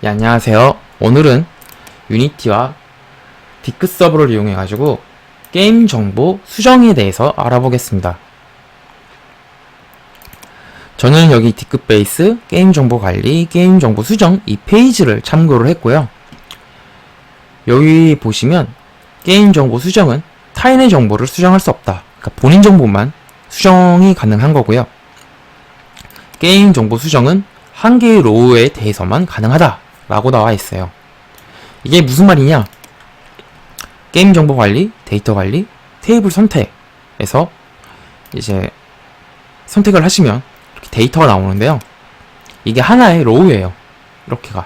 네, 안녕하세요. 오늘은 유니티와 디크 서버를 이용해 가지고 게임 정보 수정에 대해서 알아보겠습니다. 저는 여기 디크 베이스 게임 정보 관리, 게임 정보 수정 이 페이지를 참고를 했고요. 여기 보시면 게임 정보 수정은 타인의 정보를 수정할 수 없다. 그러니까 본인 정보만 수정이 가능한 거고요. 게임 정보 수정은 한 개의 로우에 대해서만 가능하다. 라고 나와 있어요. 이게 무슨 말이냐? 게임 정보 관리, 데이터 관리, 테이블 선택에서 이제 선택을 하시면 이렇게 데이터가 나오는데요. 이게 하나의 로우예요. 이렇게가.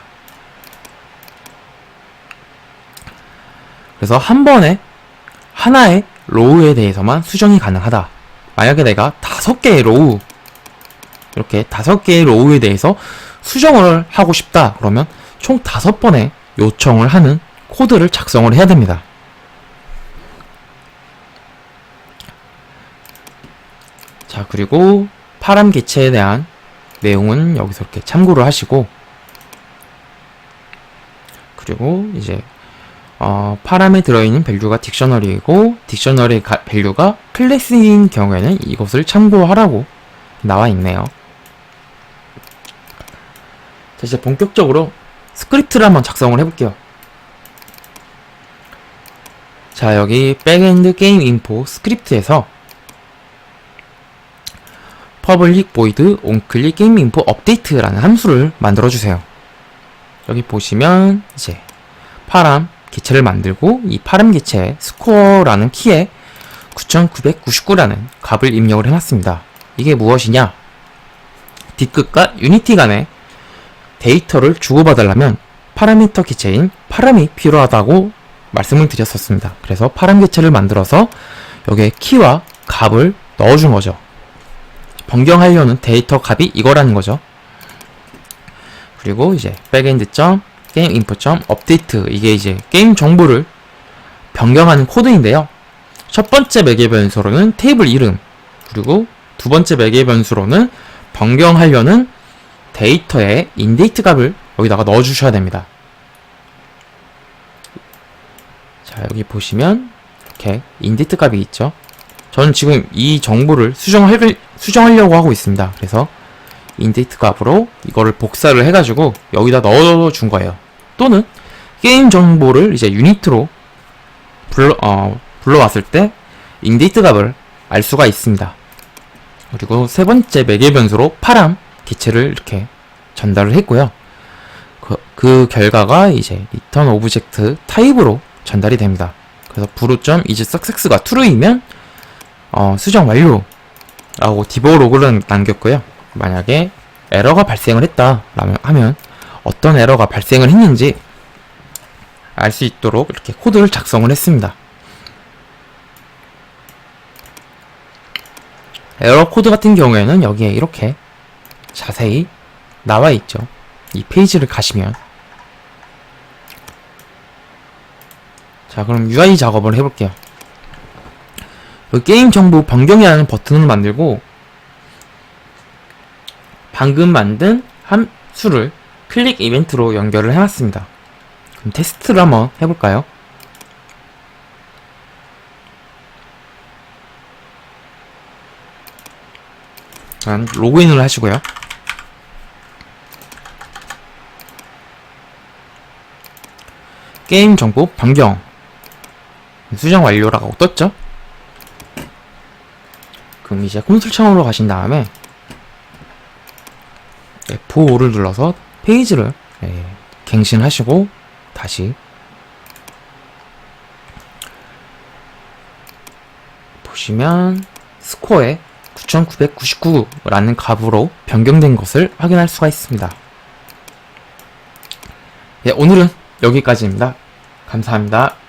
그래서 한 번에 하나의 로우에 대해서만 수정이 가능하다. 만약에 내가 다섯 개의 로우, 이렇게 다섯 개의 로우에 대해서 수정을 하고 싶다. 그러면 총 다섯 번의 요청을 하는 코드를 작성을 해야 됩니다. 자, 그리고 파람 개체에 대한 내용은 여기서 이렇게 참고를 하시고, 그리고 이제, 어, 파람에 들어있는 밸류가 딕셔너리이고, 딕셔너리 밸류가 클래스인 경우에는 이것을 참고하라고 나와 있네요. 자, 이제 본격적으로 스크립트를 한번 작성을 해볼게요. 자, 여기 백엔드 게임 인포 스크립트에서 public void onClick game info update라는 함수를 만들어 주세요. 여기 보시면 이제 파람 개체를 만들고 이 파람 개체에 스코어라는 키에 9999라는 값을 입력을 해놨습니다. 이게 무엇이냐? 뒷끝과 유니티 간의 데이터를 주고받으려면 파라미터 기체인 파람이 필요하다고 말씀을 드렸었습니다. 그래서 파람 개체를 만들어서 여기에 키와 값을 넣어준 거죠. 변경하려는 데이터 값이 이거라는 거죠. 그리고 이제 백엔드 점 게임 인포 점 업데이트 이게 이제 게임 정보를 변경하는 코드인데요. 첫 번째 매개 변수로는 테이블 이름 그리고 두 번째 매개 변수로는 변경하려는 데이터의 인데이트 값을 여기다가 넣어 주셔야 됩니다. 자, 여기 보시면 이렇게 인데이트 값이 있죠. 저는 지금 이 정보를 수정할, 수정하려고 하고 있습니다. 그래서 인데이트 값으로 이거를 복사를 해가지고 여기다 넣어준 거예요. 또는 게임 정보를 이제 유니트로 불러, 어, 불러왔을 때 인데이트 값을 알 수가 있습니다. 그리고 세 번째 매개 변수로 파람 기체를 이렇게 전달을 했고요. 그, 그 결과가 이제 return object 타입으로 전달이 됩니다. 그래서 브루.is success가 true이면 어, 수정 완료라고 디버 로그를 남겼고요. 만약에 에러가 발생을 했다 라면 하면 어떤 에러가 발생을 했는지 알 수 있도록 이렇게 코드를 작성을 했습니다. 에러 코드 같은 경우에는 여기에 이렇게 자세히 나와 있죠. 이 페이지를 가시면 자 그럼 UI 작업을 해볼게요. 게임 정보 변경이라는 버튼을 만들고 방금 만든 함수를 클릭 이벤트로 연결을 해놨습니다. 그럼 테스트를 한번 해볼까요? 로그인을 하시고요. 게임 정보 변경 수정 완료라고 떴죠? 그럼 이제 콘솔 창으로 가신 다음에 F5를 눌러서 페이지를 예, 갱신하시고 다시 보시면 스코어에 9999라는 값으로 변경된 것을 확인할 수가 있습니다. 예, 오늘은 여기까지입니다. 감사합니다.